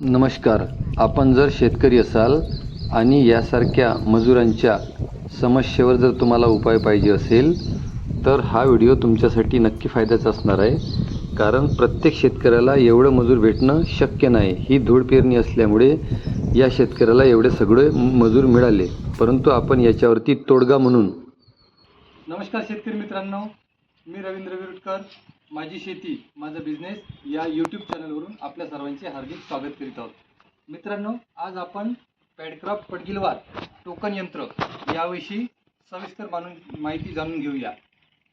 नमस्कार. आपण जर शेतकरी असाल आणि यासारख्या मजुरांच्या समस्येवर जर तुम्हाला उपाय पाहिजे असेल तर हा व्हिडिओ तुमच्यासाठी नक्की फायद्याचा असणार आहे. कारण प्रत्येक शेतकऱ्याला एवढं मजूर भेटणं शक्य नाही. ही धूळ पेरणी असल्यामुळे या शेतकऱ्याला एवढे सगळे मजूर मिळाले. परंतु आपण याच्यावरती तोडगा म्हणून नमस्कार शेतकरी मित्रांनो. मी रवींद्र विरुटकर. माझी शेती माझा बिझनेस या यूट्यूब चॅनलवरून आपल्या सर्वांचे हार्दिक स्वागत करीत आहोत. मित्रांनो आज आपण पॅडक्रॉप पडगिलवार टोकन यंत्र याविषयी सविस्तर मानून माहिती जाणून घेऊया.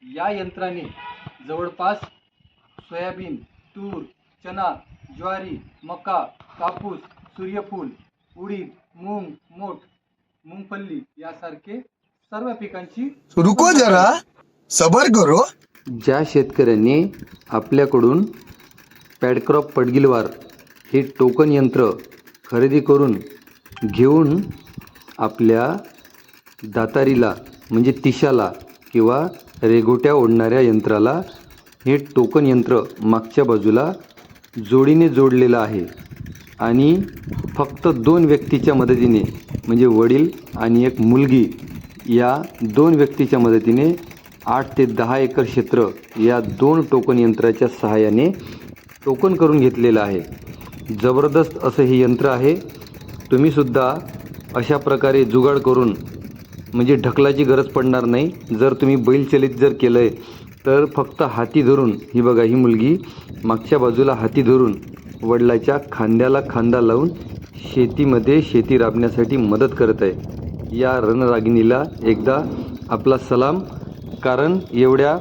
या यंत्राने जवळपास सोयाबीन तूर चना ज्वारी मका कापूस सूर्यफूल उडीद मूग मोठ मूंगफल्ली यासारखे सर्व पिकांची रुको जरा. सबर करो. ज्या शेतकऱ्यांनी आपल्याकडून पॅडक्रॉप पडगिलवार हे टोकन यंत्र खरेदी करून घेऊन आपल्या दातारीला म्हणजे तिशाला किंवा रेघोट्या ओढणाऱ्या यंत्राला हे टोकन यंत्र मागच्या बाजूला जोडीने जोडलेलं आहे. आणि फक्त दोन व्यक्तीच्या मदतीने म्हणजे वडील आणि एक मुलगी या दोन व्यक्तीच्या मदतीने आठ ते दहा एकर क्षेत्र या दोन टोकन यंत्राच्या सहाय्याने टोकन करून घेतलेलं आहे. जबरदस्त असं हे यंत्र आहे. तुम्हीसुद्धा अशा प्रकारे जुगाड करून म्हणजे ढकलाची गरज पडणार नाही. जर तुम्ही बैलचलित जर केलं आहे तर फक्त हाती धरून ही बघा ही मुलगी मागच्या बाजूला हाती धरून वडिलाच्या खांद्याला खांदा लावून शेतीमध्ये शेती राबण्यासाठी मदत करत आहे. या रणरागिणीला एकदा आपला सलाम. कारण एवढ्या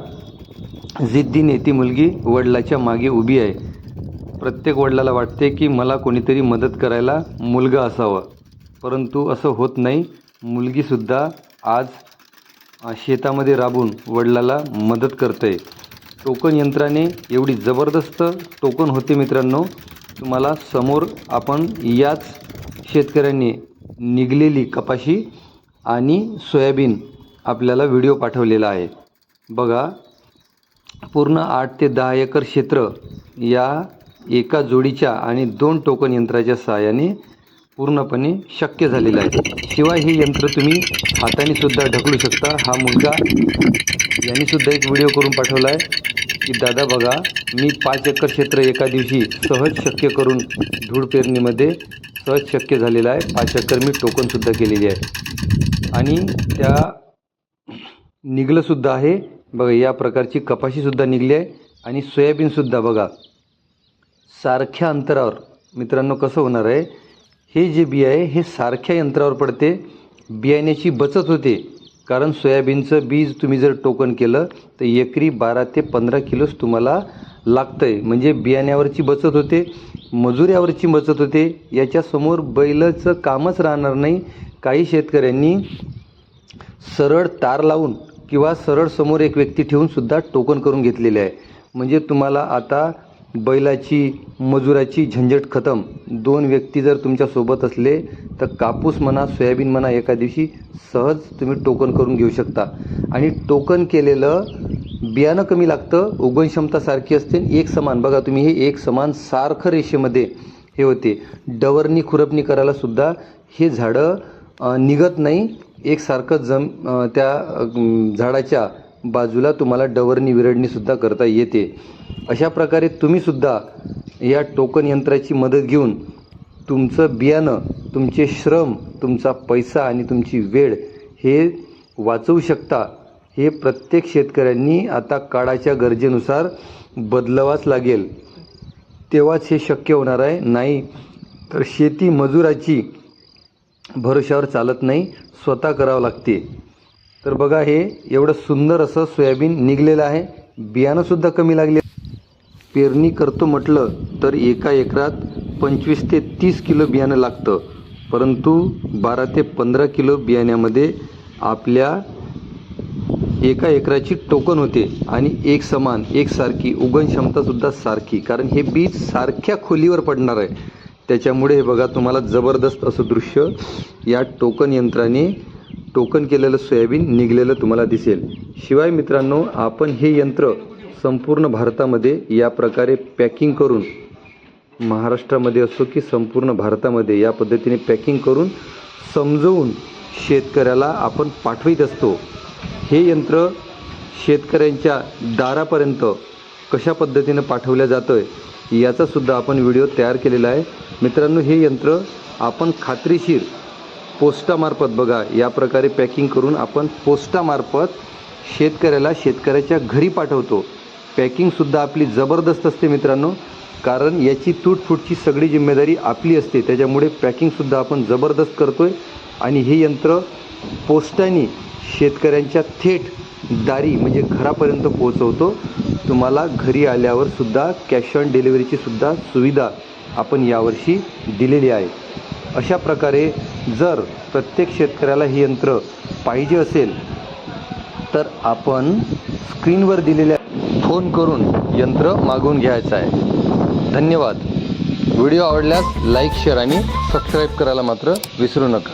जिद्दीने ती मुलगी वडिलाच्या मागे उभी आहे. प्रत्येक वडिलाला वाटते की मला कोणीतरी मदत करायला मुलगा असावा. परंतु असं होत नाही. मुलगीसुद्धा आज शेतामध्ये राबून वडिलाला मदत करते टोकन यंत्राने एवढी जबरदस्त टोकन होते मित्रांनो. तुम्हाला समोर आपण याच शेतकऱ्यांनी निघलेली कपाशी आणि सोयाबीन आपल्याला व्हिडिओ पाठवलेला आहे. बघा पूर्ण आठ ते दहा एकर क्षेत्र या एका जोडीच्या आणि दोन टोकन यंत्राच्या सहाय्याने पूर्णपणे शक्य झालेलं आहे. शिवाय हे यंत्र तुम्ही हाताने सुद्धा ढकलू शकता. हा मुलगा यांनी सुद्धा एक व्हिडिओ करून पाठवला आहे की दादा बघा मी पाच एकर क्षेत्र एका दिवशी सहज शक्य करून धूळ पेरणीमध्ये सहज शक्य झालेलं आहे. पाच एकर मी टोकनसुद्धा केलेली आहे. आणि त्या निघलंसुद्धा आहे. बघा या प्रकारची कपाशीसुद्धा निघली आहे. आणि सोयाबीनसुद्धा बघा. सारख्या अंतरावर मित्रांनो कसं होणार आहे? हे जे बी आहे हे सारख्या यंत्रावर पडते. बियाण्याची बचत होते. कारण सोयाबीनचं बीज तुम्ही जर टोकन केलं तर एकरी बारा ते पंधरा किलोच तुम्हाला लागतं आहे म्हणजे बियाण्यावरची बचत होते मजुऱ्यावरची बचत होते. याच्यासमोर बैलाचं कामच राहणार नाही. काही शेतकऱ्यांनी सरळ तार लावून किंवा सरळ समोर एक व्यक्ती ठेवून सुद्धा टोकन करून घेतलेले आहे. म्हणजे तुम्हाला आता बैलाची मजुराची झंझट खतम. दोन व्यक्ती जर तुमच्यासोबत असले तर कापूस म्हणा सोयाबीन म्हणा एका दिवशी सहज तुम्ही टोकन करून घेऊ शकता. आणि टोकन केलेलं बियाणं कमी लागतं उगवण क्षमता सारखी असते एक समान. बघा तुम्ही हे एक समान सारखं रेषेमध्ये हे होते. डवरणी खुरपणी करायला सुद्धा हे झाडं निघत नाही. एकसारखं जम त्या झाडाच्या बाजूला तुम्हाला डवरणी विरडणीसुद्धा करता येते. अशा प्रकारे तुम्हीसुद्धा या टोकन यंत्राची मदत घेऊन तुमचं बियाणं तुमचे श्रम तुमचा पैसा आणि तुमची वेळ हे वाचवू शकता. हे प्रत्येक शेतकऱ्यांनी आता काळाच्या गरजेनुसार बदलावाच लागेल. तेव्हाच हे शक्य होणार आहे. नाही तर शेती मजुराची भरोशावर चालत नाही स्वतः करावं लागते. तर बघा हे एवढं सुंदर असं सोयाबीन निघलेलं आहे. बियाणंसुद्धा कमी लागले. पेरणी करतो म्हटलं तर एका एकरात पंचवीस ते तीस किलो बियाणं लागतं. परंतु बारा ते पंधरा किलो बियाण्यामध्ये आपल्या एका एकराची टोकन होते आणि एक समान एकसारखी उगण क्षमतासुद्धा सारखी. कारण हे बीज सारख्या खोलीवर पडणार आहे. त्याच्यामुळे हे बघा तुम्हाला जबरदस्त असं दृश्य या टोकन यंत्राने टोकन केलेलं सोयाबीन निघलेलं तुम्हाला दिसेल. शिवाय मित्रांनो आपण हे यंत्र संपूर्ण भारतामध्ये या प्रकारे पॅकिंग करून महाराष्ट्रामध्ये असो की संपूर्ण भारतामध्ये या पद्धतीने पॅकिंग करून समजवून शेतकऱ्याला आपण पाठवित असतो. हे यंत्र शेतकऱ्यांच्या दारापर्यंत कशा पद्धतीनं पाठवलं जातं आहे याचासुद्धा आपण व्हिडिओ तयार केलेला आहे. मित्रांनो हे यंत्र आपण खात्रीशीर पोस्टामार्फत बघा. या प्रकारे पॅकिंग करून आपण पोस्टामार्फत शेतकऱ्याला शेतकऱ्याच्या घरी पाठवतो. पॅकिंगसुद्धा आपली जबरदस्त असते मित्रांनो. कारण याची तूटफूटची सगळी जिम्मेदारी आपली असते. त्याच्यामुळे पॅकिंगसुद्धा आपण जबरदस्त करतो आहे आणि हे यंत्र पोस्टाने शेतकऱ्यांच्या थेट दारी म्हणजे घरापर्यंत पोहोचवतो. तुम्हाला घरी आल्यावर सुद्धा कॅश ऑन डिलिव्हरीची सुद्धा सुविधा आपण यावर्षी दिलेली आहे. अशा प्रकारे जर प्रत्येक शेतकऱ्याला हे यंत्र पाहिजे असेल तर आपण स्क्रीनवर दिलेल्या फोन करून यंत्र मागवून घ्यायचं आहे. धन्यवाद. व्हिडिओ आवडल्यास लाईक शेअर आणि सबस्क्राईब करायला मात्र विसरू नका.